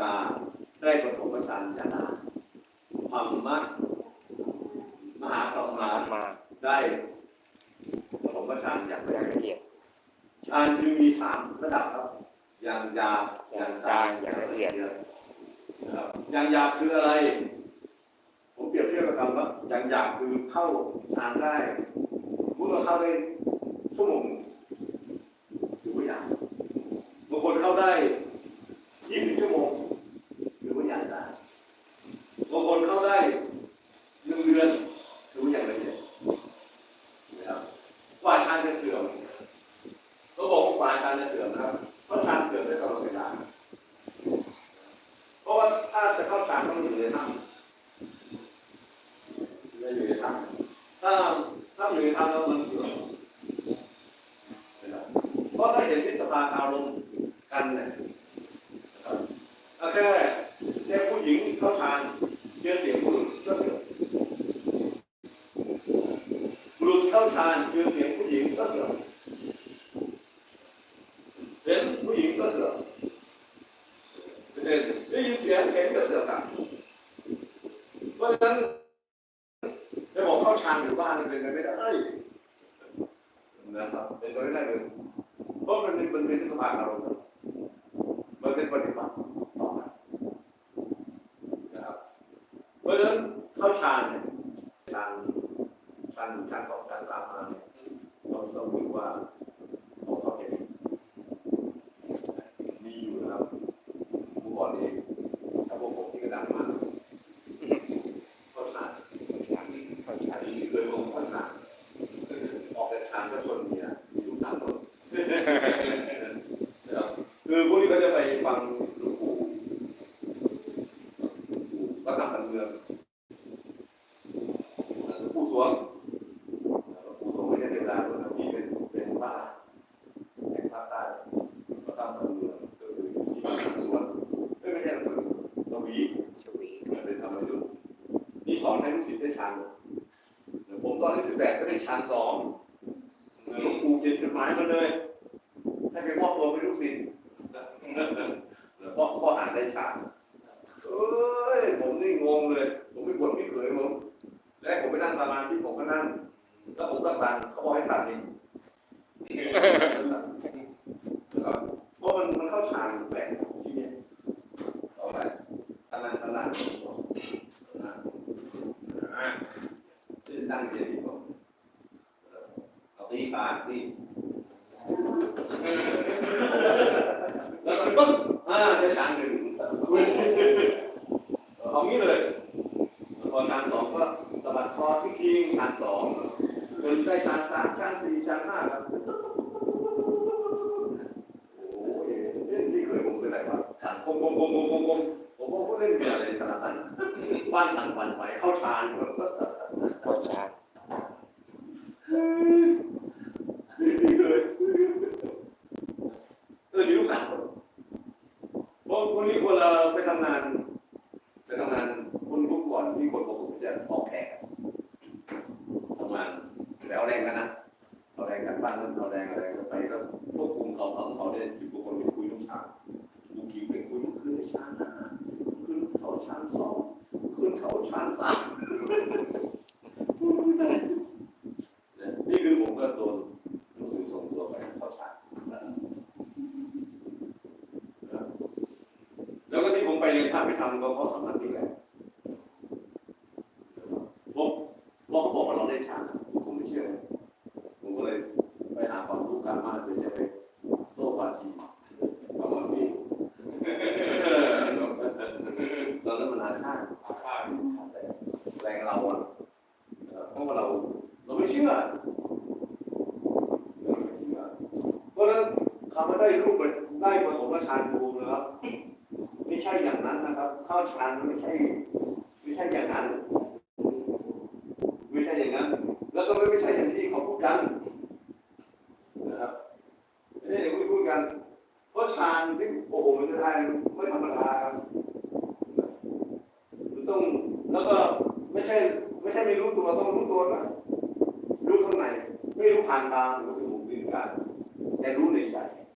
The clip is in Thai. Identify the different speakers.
Speaker 1: ตาได้ปฐมฌานญาณธรรมะมหาปรมา
Speaker 2: มา
Speaker 1: ได้ปฐมฌานอย่าง
Speaker 2: อย่าง
Speaker 1: ละเอียดฌานจึงมีสามระดับครับ อย่างยาอย่างกลาง
Speaker 2: อย่างละเอียด
Speaker 1: ครับอย่างยาคืออะไร ผมเปรียบเทียบกับคำว่าอย่างยาคือเข้าฌานได้เมื่อเราเข้าได้ชั่วโมงถือว่าหยาบบางคนเข้าได้ยี่สิบชั่วโมงถือว่าหยาบได้บางคนเข้าได้หนึ่งเดือนถือว่าอย่างละเอียดนะครับกว่าฌานจะเสื่อม ก็บอกว่าความการจะเสื่อมนะครับ เพราะฌานเสื่อมได้ตลอดเวลา เพราะว่าถ้าจะเข้าฌานต้องอยู่ในถ้ำจะอยู่ในถ้ำถ้าถ้าอยู่ในถ้ำแล้วมันเสื่อมนะครับเพราะถ้าเห็นพิสภาอารมณ์ กันเนี่ยนะคแค่แค่ผู้หญิงเข้าฌานเจอเสียงผู้หญิงก็เสือมบุรุษเข้าฌานเจอเสียงผู้หญิงก็เสื่อมเห็นผู้หญิงก็เสือกเห็นได้ยินเสียงเห็นก็เสือกอะเพราะฉะนั้นจะบอกเข้าฌานอยู่บ้ามันเป็นไปไม่ได้นะครับเป็นไปไม่ได้เลยเพราะมันเป็นมันเป็นสภาพอารมณ์ มันเป็นปฏิบัติต่อไปนะครับเพราะฉะนั้นเข้าฌานเนี่ยฌานฌานฌานของฌานสามมาเนี่ยเราต้องดูว่าเข้าใจ มีอยู่นะครับเมื่อก่อนนี้ถ้าพวกผมที่กระดังมากก็ทานอย่างนี้ก็ทานนี้เคยลงก็ทานออกแต่ทานก็ชนเมียอยู่ตามรถนะครับคือพวกนี้ก็จะไป ฟังหลวงปู่ประทับกันเมืองหลวงปู่สวงหลวงปู่สวงไม่ใช่เทวดาด้วยนะที่เป็นเป็นพระแห่งภาคใต้ก็ตามตำเมืองก็คือที่สวนไม่ไม่ใช่ตำเมืองตะวี
Speaker 2: ชวี
Speaker 1: เป็นธรรมยุทธ์นี่สอนให้ลูกศิษย์ได้ฌานผมตอนที่สิบแปดก็ได้ฌานสองหลวงปู่เขียนจดหมายมาเลยให้ไปมอบตัวเป็นลูกศิษย์เพราะข้อหาได้ฌานเอ้ยผมนี่งงเลย ผมไม่บวชไม่เคยผมแรกผมไปนั่งสมาธิผมก็นั่งแล้วผมก็สั่งเขาบอกให้สั่งนี่ นะครับเพราะมันมันเข้าฌานแปลกที่นี่ต่อไปขนาดขนาดนะอะจะ ตั้งใจดีกว่าเอาตีปากตีแล้วก็ปึ๊บอ่าจะฌานหนึ่งเอางี้เลยพอฌานสองก็สะบัดคอที่คิงฌานสองจนได้ฌานสามฌานสี่ฌานห้าครับ โอ้ยนี่เคยผมเป็นอะไรวะถังกลมกลมกลมกลมกลมกลมผมก็เล่นเบียร์อะไรขนาดนั้นบ้านถังฝันไหวเข้าฌาน
Speaker 2: ปวดชา
Speaker 1: นี่เลยเออดีลูกสาวเพราะวันนี้คนเราไปทำงานไปทำงานคนรุ่นก่อนที่คนปกติจะออกแขกทำงานแล้วแรงกันนะเอาแรงกันบ้านนั้นเอาแรงอะไรก็ไปก็ควบคุมเขาเขาเขาได้สิบกว่าคนไปคุยลูกชาย ลูกทีมเป็นคุยลูกขึ้นในชานห้าขึ้นเขาชานสองขึ้นเขาชานสามนี่คือผมก็โดนลูกศิษย์ส่งตัวไปเข้าชานแล้วก็ที่ผมไปเรียน พระไปทำก็เพราะสำนักนี้แหละผมพอเขาบอกว่าเราได้ชานผมไม่เชื่อ ผมก็เลยไปหาความรู้การมากเลยจะไปโต้วาทีประมาณนี้ตอนนั้นมันอาฆาตอาฆาตแรงเราอะเอ่อเพราะว่าเราเราไม่เชื่อเราไม่เชื่อเพราะฉะนั้นคำว่าได้รูปได้ผสมฌาน เข้าฌานไม่ใช่ไม่ใช่อย่างนั้น ไม่ใช่อย่างนั้น แล้วก็ไม่ใช่อย่างที่เขาพูดกันนะครับไม่ใช่อย่างที่พูดกัน เพราะฌานที่โอ้โหมันจะได้ไม่ธรรมดาครับต้องแล้วก็ไม่ใช่ไม่ใช่ไม่รู้ตัวต้องรู้ตัวนะรู้ข้างในไม่รู้ผ่านตาหรือจมูกลิ้นกายแต่รู้ใน